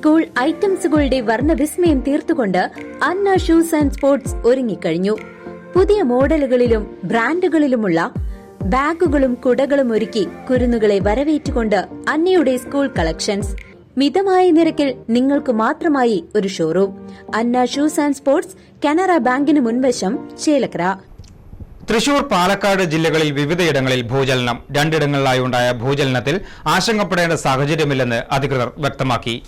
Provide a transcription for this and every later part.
School ഐറ്റംസുകളുടെ വർണവിസ്മയം തീർത്തുകൊണ്ട് അന്ന ഷൂസ് ആൻഡ് സ്പോർട്സ് ഒരുങ്ങിക്കഴിഞ്ഞു. പുതിയ മോഡലുകളിലും ബ്രാൻഡുകളിലുമുള്ള ബാഗുകളും കുടകളും ഒരുക്കി കുരുന്നുകളെ വരവേറ്റുകൊണ്ട് അന്നയുടെ സ്കൂൾ കളക്ഷൻസ്. മിതമായ നിരക്കിൽ നിങ്ങൾക്ക് മാത്രമായി ഒരു showroom. Anna shoes and sports Canara ബാങ്കിന് മുൻവശം ചേലക്കര. തൃശൂർ പാലക്കാട് ജില്ലകളിൽ വിവിധയിടങ്ങളിൽ ഭൂചലനം. രണ്ടിടങ്ങളിലായി ഉണ്ടായ ഭൂചലനത്തിൽ ആശങ്കപ്പെടേണ്ട സാഹചര്യമില്ലെന്ന് അധികൃതർ വ്യക്തമാക്കി.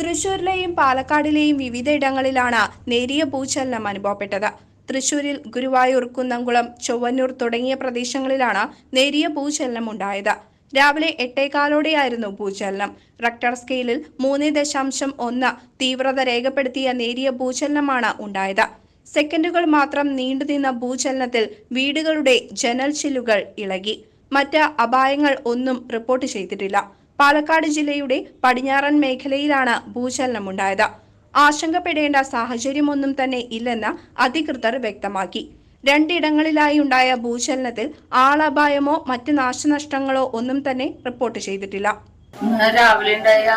തൃശൂരിലെയും പാലക്കാടിലെയും വിവിധയിടങ്ങളിലാണ് നേരിയ ഭൂചലനം അനുഭവപ്പെട്ടത്. തൃശൂരിൽ ഗുരുവായൂർ കുന്നംകുളം ചൊവ്വന്നൂർ തുടങ്ങിയ പ്രദേശങ്ങളിലാണ് നേരിയ ഭൂചലനം ഉണ്ടായത്. രാവിലെ എട്ടേകാലോടെയായിരുന്നു ഭൂചലനം. റക്ടർ സ്കെയിലിൽ മൂന്ന് ദശാംശം ഒന്ന് തീവ്രത രേഖപ്പെടുത്തിയ നേരിയ ഭൂചലനമാണ് ഉണ്ടായത്. സെക്കൻഡുകൾ മാത്രം നീണ്ടുനിന്ന ഭൂചലനത്തിൽ വീടുകളുടെ ജനൽ ചില്ലുകൾ ഇളകി. മറ്റ് അപായങ്ങൾ ഒന്നും റിപ്പോർട്ട് ചെയ്തിട്ടില്ല. പാലക്കാട് ജില്ലയുടെ പടിഞ്ഞാറൻ മേഖലയിലാണ് ഭൂചലനമുണ്ടായത്. ആശങ്കപ്പെടേണ്ട സാഹചര്യമൊന്നും തന്നെ ഇല്ലെന്ന് അധികൃതർ വ്യക്തമാക്കി. രണ്ടിടങ്ങളിലായി ഉണ്ടായ ഭൂചലനത്തിൽ ആളപായമോ മറ്റ് നാശനഷ്ടങ്ങളോ ഒന്നും തന്നെ റിപ്പോർട്ട് ചെയ്തിട്ടില്ല. രാവിലെ ഉണ്ടായ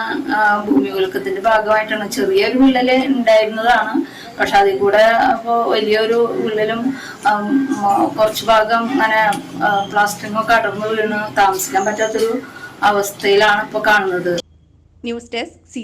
ഭൂമികുലുക്കത്തിന്റെ ഭാഗമായിട്ടാണ് ചെറിയൊരു വിള്ളൽ ഉണ്ടായിരുന്നതാണ്. പക്ഷെ അതിൽ കൂടെ അപ്പോ വലിയൊരു വിള്ളലും കുറച്ചു ഭാഗം അങ്ങനെ പ്ലാസ്റ്റിക്കും ഒക്കെ അടർന്നു വീണ് താമസിക്കാൻ പറ്റാത്തൊരു അവസ്ഥയിലാണ് ഇപ്പൊ കാണുന്നത്. News desk C